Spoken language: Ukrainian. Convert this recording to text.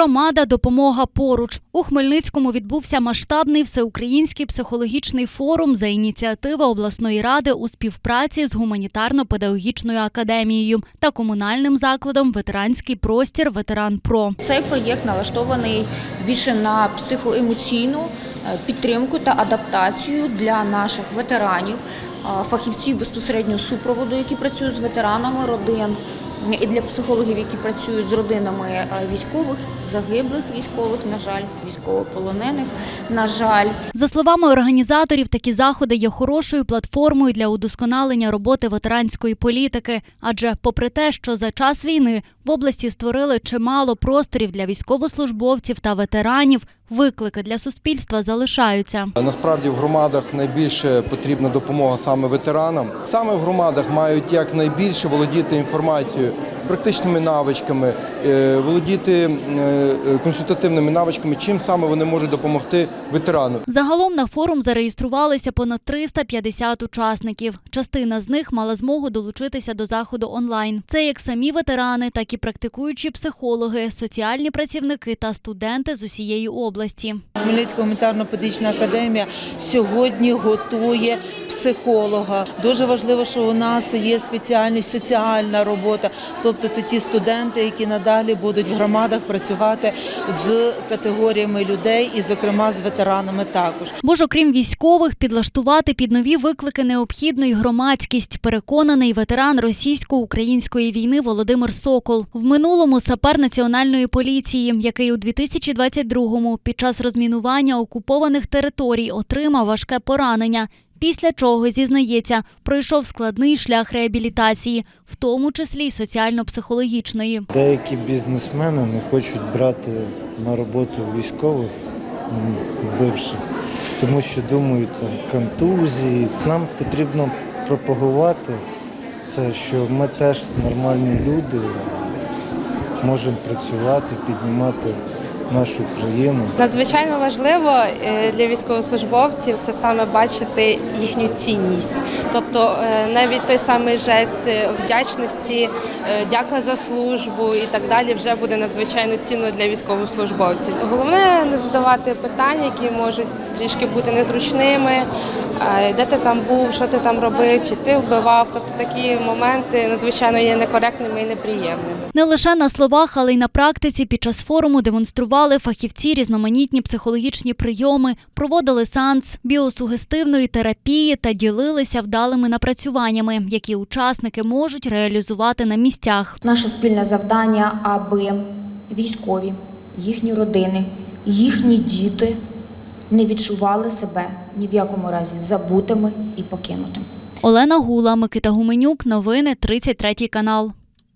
Громада допомога поруч у Хмельницькому відбувся масштабний всеукраїнський психологічний форум за ініціативи обласної ради у співпраці з гуманітарно-педагогічною академією та комунальним закладом Ветеранський простір Ветеран Про. Цей проєкт налаштований більше на психоемоційну е, підтримку та адаптацію для наших ветеранів, фахівців безпосередньо супроводу, які працюють з ветеранами родин, і для психологів, які працюють з родинами е, військових, загиблих військових, на жаль, військовополонених, на жаль. За словами організаторів, такі заходи є хорошою платформою для удосконалення роботи ветеранської політики. Адже, попри те, що за час війни в області створили чимало просторів для військовослужбовців та ветеранів, виклики для суспільства залишаються. Насправді в громадах найбільше потрібна допомога саме ветеранам. Саме в громадах мають якнайбільше володіти інформацією, практичними навичками, е, володіти е, консультативними навичками, чим саме вони можуть допомогти ветерану. Загалом на форум зареєструвалися понад 350 учасників. Частина з них мала змогу долучитися до заходу онлайн. Це як самі ветерани, так і практикуючі психологи, соціальні працівники та студенти з усієї області. Хмельницька гуманітарно-педагогічна академія сьогодні готує психолога. Дуже важливо, що у нас є спеціальність соціальна робота, тобто це ті студенти, які надалі будуть в громадах працювати з категоріями людей і, зокрема, з ветеранами також. Бо ж, окрім військових, підлаштувати під нові виклики необхідно й громадськість, переконаний ветеран російсько-української війни Володимир Сокол. В минулому сапер національної поліції, який у 2022-му під час розмінування окупованих територій отримав важке поранення. Після чого зізнається, пройшов складний шлях реабілітації, в тому числі й соціально-психологічної. Деякі бізнесмени не хочуть брати на роботу військових бивших, тому що думають там контузії. Нам потрібно пропагувати це, що ми теж нормальні люди, можемо працювати, піднімати нашу країну. Надзвичайно важливо е, для військовослужбовців це саме бачити їхню цінність. Тобто е, навіть той самий жест е, вдячності, дяка за службу і так далі вже буде надзвичайно цінно для військовослужбовців. Головне не задавати питання, які можуть трішки бути незручними. Де ти там був, що ти там робив, чи ти вбивав. Тобто такі моменти надзвичайно є некоректними і неприємними. Не лише на словах, але й на практиці під час форуму демонстрували фахівці різноманітні психологічні прийоми, проводили сеанс біосугестивної терапії та ділилися вдалими напрацюваннями, які учасники можуть реалізувати на місцях. Наше спільне завдання, аби військові, їхні родини, їхні діти не відчували себе ні в якому разі забутими і покинутими. Олена Гула, Микита Гуменюк. Новини 33 канал.